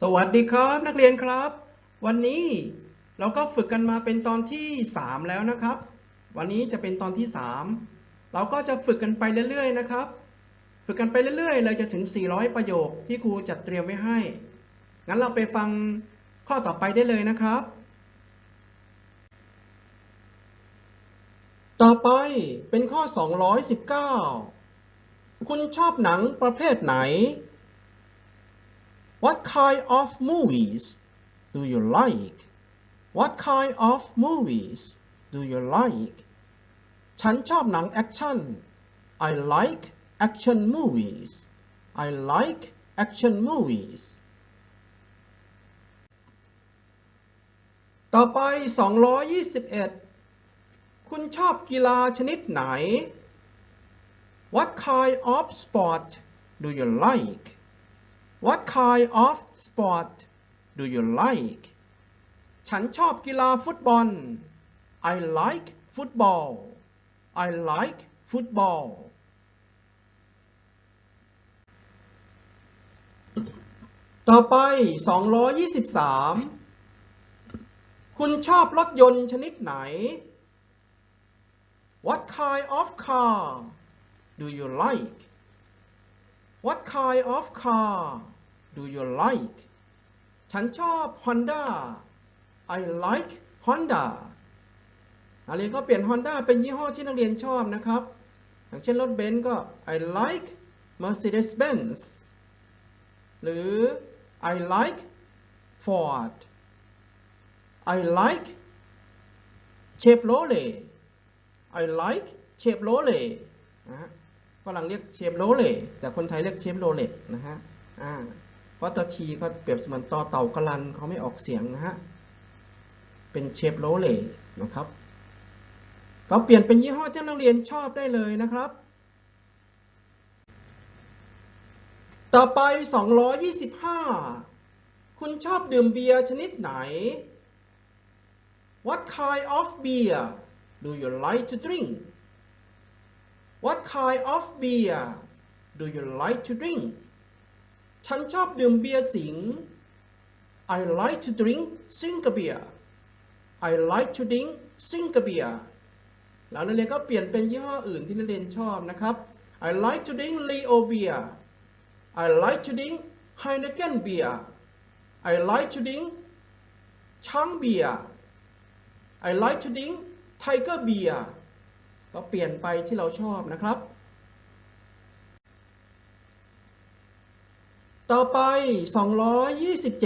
สวัสดีครับนักเรียนครับ วันนี้เราก็ฝึกกันมาเป็นตอนที่ 3 แล้วนะครับ วันนี้จะเป็นตอนที่ 3 เราก็จะฝึกกันไปเรื่อยๆนะครับ ฝึกกันไปเรื่อยๆเลยจะถึง 400 ประโยคที่ครูจัดเตรียมไว้ให้ งั้นเราไปฟังข้อต่อไปได้เลยนะครับ ต่อไปเป็นข้อ 219 คุณชอบหนังประเภทไหน What kind of movies do you like? What kind of movies do you like? ฉันชอบหนังแอคชั่น I like action movies. I like action movies. ต่อไป 221 คุณชอบกีฬาชนิดไหน What kind of sport do you like? What kind of sport do you like? ฉันชอบกีฬาฟุตบอล I like football. I like football. ต่อไป 223 คุณชอบรถยนต์ชนิดไหน What kind of car do you like? What kind of car do you like? ฉันชอบ Honda. I like Honda. นักเรียนก็เปลี่ยน Honda เป็นยี่ห้อที่นักเรียนชอบนะครับ อย่างเช่นรถเบนซ์ก็ I like Mercedes Benz หรือ I like Ford I like Chevrolet I like Chevrolet นะฮะฝรั่งเรียกเชฟโรเลตแต่คนไทยเรียกเชฟโรเลตนะฮะอ่า เพราะตัวทีก็เปรียบเสมือนต่อเต่ากลันเขาไม่ออกเสียงนะฮะ เป็นเชฟโรเลตนะครับก็เปลี่ยนเป็นยี่ห้อที่นักเรียนชอบได้เลยนะครับ ต่อไป 225 คุณชอบดื่มเบียร์ชนิดไหน What kind of beer do you like to drink What kind of beer do you like to drink ฉันชอบดื่มเบียร์สิง I like to drink Singer beer I like to drink Singer beer แล้วนักเรียนก็เปลี่ยนเป็นยี่ห้ออื่นที่นักเรียนชอบนะครับ I like to drink Leo beer I like to drink Heineken beer I like to drink Chang beer I like to drink Tiger beer ก็เปลี่ยนไปที่เราชอบนะครับ ต่อไป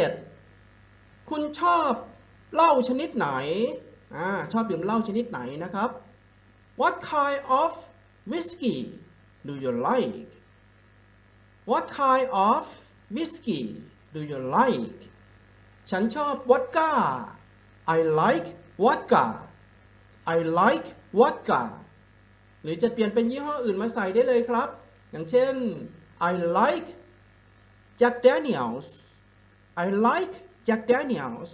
227 คุณชอบเหล้าชนิดไหนอ่าชอบดื่มเหล้าชนิดไหนนะครับ What kind of whiskey do you like What kind of whiskey do you like ฉันชอบวอดก้า I like vodka I like vodka หรือจะเปลี่ยนเป็นยี่ห้ออื่นมาใส่ได้เลยครับ อย่างเช่น I like Jack Daniels I like Jack Daniels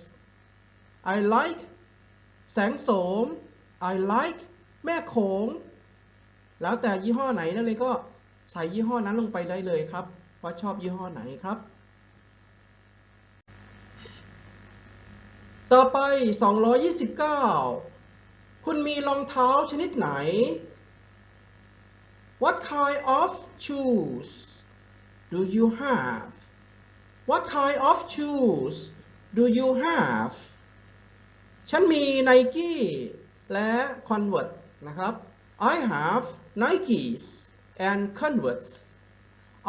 I like แสงโสม I like แม่โขง แล้วแต่ยี่ห้อไหนนั่นเลยก็ใส่ยี่ห้อนั้นลงไปได้เลยครับ ว่าชอบยี่ห้อไหนครับ ต่อไป 229 คุณมีรองเท้าชนิดไหน What kind of shoes do you have? What kind of shoes do you have? ฉันมี Nike และ Converse นะครับ I have Nikes and Converse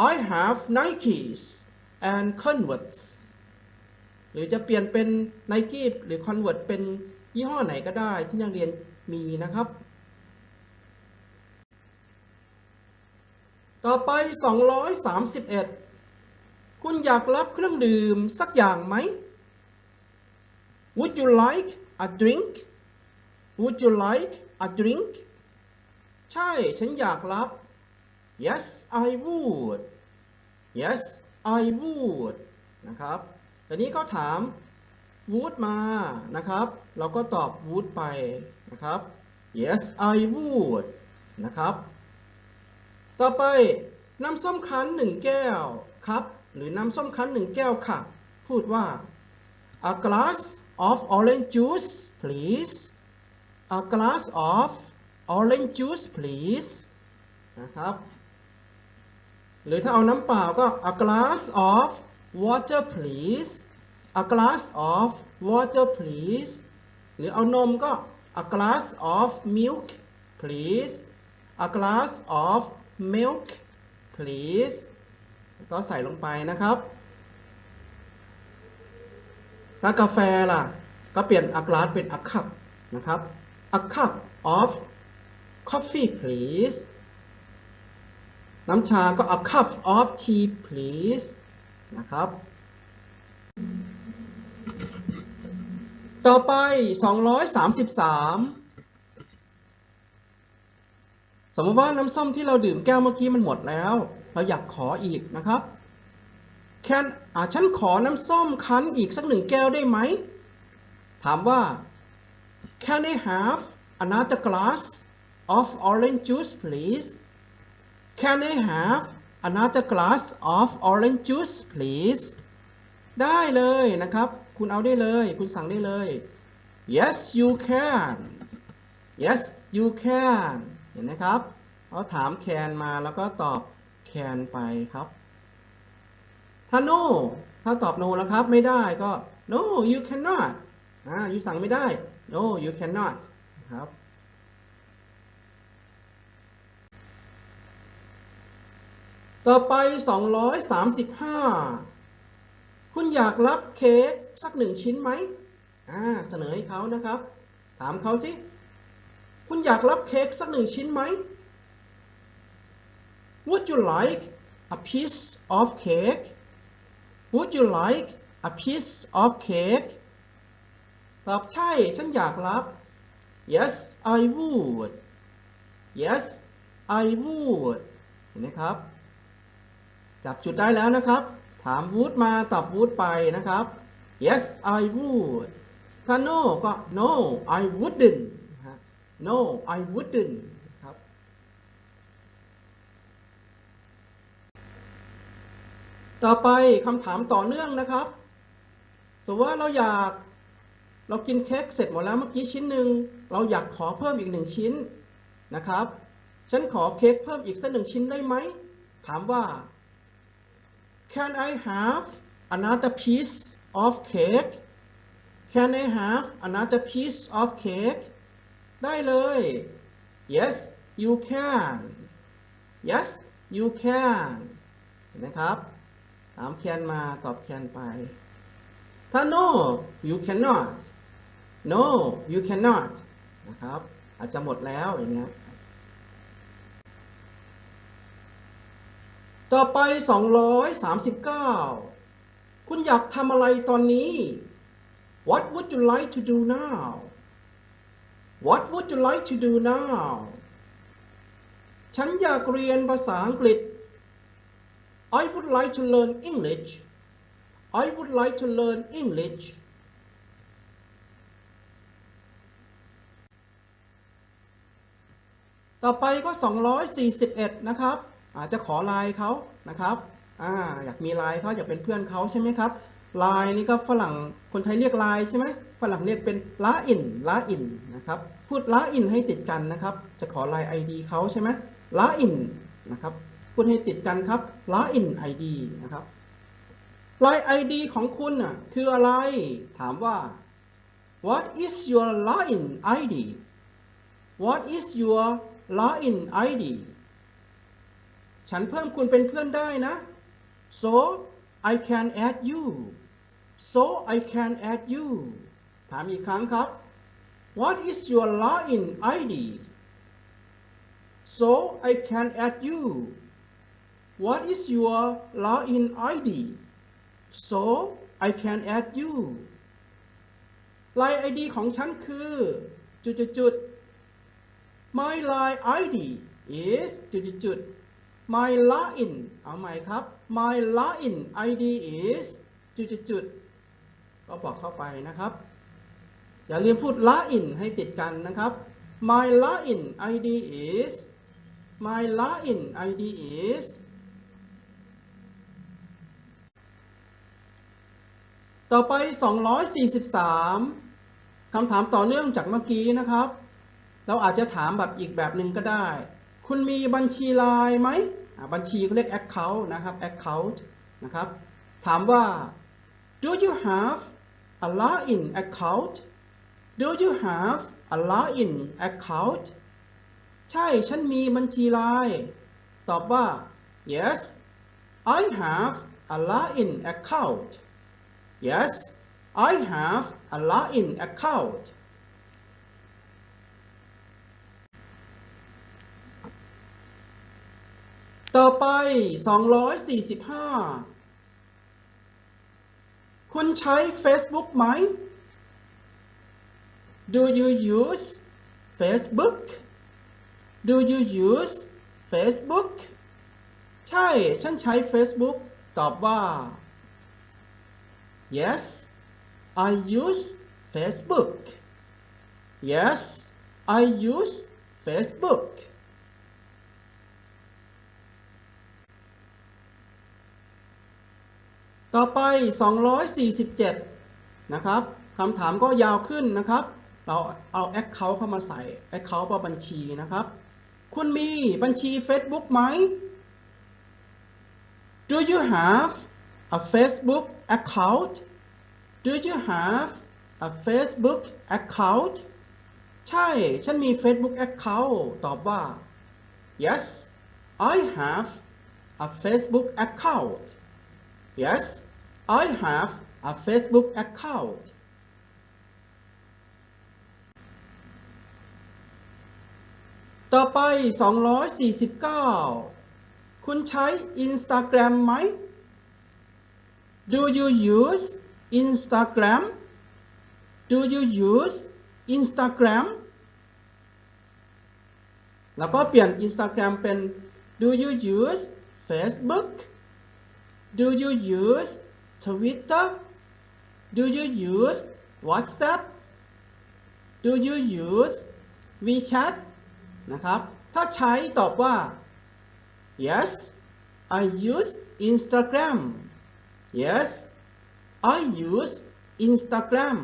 I have Nikes and Converse หรือจะเปลี่ยนเป็น Nike หรือ Converse เป็นยี่ห้อไหนก็ได้ที่นักเรียนมีนะครับ ต่อไป 231 คุณอยากรับเครื่องดื่มสักอย่างไหม Would you like a drink Would you like a drink ใช่ ฉันอยากรับ Yes I would Yes I would นะครับตอนนี้ก็ถาม would มานะครับ เราก็ตอบ would ไปนะครับ Yes I would นะครับ ต่อไปน้ำส้มคั้นหนึ่งแก้วครับ หรือน้ำส้มคั้นหนึ่งแก้วค่ะ พูดว่า a glass of orange juice please a glass of orange juice please นะครับ หรือถ้าเอาน้ำเปล่าก็ a glass of water please a glass of water please หรือเอานมก็ a glass of milk please a glass of milk please ก็ใส่ลงไปนะครับถ้ากาแฟล่ะ ก็เปลี่ยน a glass เป็น a cup นะครับ a cup of coffee please น้ำชาก็ a cup of tea please นะครับ ต่อไป 233 สมมติว่าน้ำส้มที่เราดื่มแก้วเมื่อกี้มันหมดแล้ว เราอยากขออีกนะครับ Can อ่าฉันขอน้ำส้มคั้นอีกสักหนึ่งแก้วได้ไหม ถามว่า Can I have another glass of orange juice please Can I have another glass of orange juice please ได้เลยนะครับ คุณเอาได้เลย คุณสั่งได้เลย Yes you can Yes you can เห็นไหมครับเขาถาม can มาแล้วก็ตอบ can ไปครับ ถ้า no ถ้าตอบ no แล้วครับไม่ได้ก็ no you cannot อ่า you สั่งไม่ได้ no you cannot ครับต่อไป 235 คุณอยากรับเค้กสักหนึ่งชิ้นไหมอ่า เสนอให้เขานะครับ ถามเขาสิ คุณอยากรับเค้กสักหนึ่งชิ้นไหม Would you like a piece of cake Would you like a piece of cake ตอบใช่ ฉันอยากรับ Yes I would Yes I would เห็นไหมครับ จับจุดได้แล้วนะครับ ถาม would มาตอบ would ไปนะครับ Yes I would ถ้า no ก็ no I wouldn't no I wouldn't ครับ ต่อไปคำถามต่อเนื่องนะครับ สมมติว่าเราอยากเรากินเค้กเสร็จหมดแล้วเมื่อกี้ชิ้นหนึ่งเราอยากขอเพิ่มอีกหนึ่งชิ้นนะครับ ฉันขอเค้กเพิ่มอีกสักหนึ่งชิ้นได้ไหม ถามว่า Can I have another piece of cake Can I have another piece of cake ได้เลย Yes you can Yes you can นไหมครับ ถาม can มาตอบ can ไป ถ้า no you cannot no you cannot นะครับ อาจจะหมดแล้วอย่างเงี้ยต่อไป 239 คุณอยากทำอะไรตอนนี้ What would you like to do now What would you like to do now ฉันอยากเรียนภาษาอังกฤษ I would like to learn English I would like to learn English ต่อไปก็ 241 นะครับ อาจจะขอไลน์เขานะครับอ่าอยากมีไลน์เขาอยากเป็นเพื่อนเขาใช่ไหมครับไลน์นี่ก็ฝรั่งคนไทยเรียกไลน์ใช่ไหมฝรั่งเรียกเป็นลาอินลาอินนะครับพูดลาอินให้ติดกันนะครับ จะขอไลน์ ID เขาใช่ไหมลาอินนะครับ พูดให้ติดกันครับลาอิน ID นะครับไลน์ ID ของคุณน่ะคืออะไร ถามว่า What is your Line ID What is your Line ID ฉันเพิ่มคุณเป็นเพื่อนได้นะ so I can add you so I can add you ถามอีกครั้งครับ What is your login ID so I can add you What is your login ID so I can add you ไลน์ ID ของฉันคือ จุดจุดจุด My line ID is จุดจุดจุด My login เอาใหม่ครับ My login ID is จุดจุดจุดก็บอกเข้าไปนะครับ อย่าลืมพูด login ให้ติดกันนะครับ My login ID is My login ID is ต่อไป 243คำถามต่อเนื่องจากเมื่อกี้นะครับ เราอาจจะถามแบบอีกแบบหนึ่งก็ได้ คุณมีบัญชีไลน์ไหม บัญชีเขาเรียก account นะครับ account นะครับ ถามว่า do you have a login account do you have a login account ใช่ ฉันมีบัญชีไลน์ตอบว่า yes I have a login account yes I have a line account ต่อไป 245 คุณใช้ Facebook ไหม Do you use Facebook Do you use Facebook ใช่ ฉันใช้ Facebook ตอบว่า Yes I use Facebook Yes I use Facebook ต่อไป 247 นะครับคำถามก็ยาวขึ้นนะครับ เราเอา Account เข้ามาใส่ Account ว่าบัญชีนะครับ คุณมีบัญชี Facebook ไหม Do you have a Facebook account Do you have a Facebook account ใช่ ฉันมี Facebook account ตอบว่า Yes I have a Facebook account Yes I have a Facebook account ต่อไป 249 คุณใช้ Instagram ไหม Do you use Instagram Do you use Instagram แล้วก็เปลี่ยน Instagram เป็น Do you use Facebook Do you use Twitter Do you use WhatsApp Do you use WeChat นะครับ ถ้าใช้ตอบว่า Yes I use Instagram Yes I use Instagram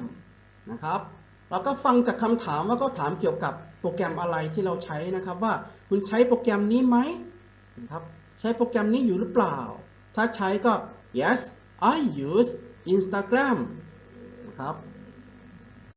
นะครับเราก็ฟังจากคำถามว่าก็ถามเกี่ยวกับโปรแกรมอะไรที่เราใช้นะครับว่าคุณใช้โปรแกรมนี้ไหมนะครับใช้โปรแกรมนี้อยู่หรือเปล่า ถ้าใช้ก็ yes I use Instagram นะครับ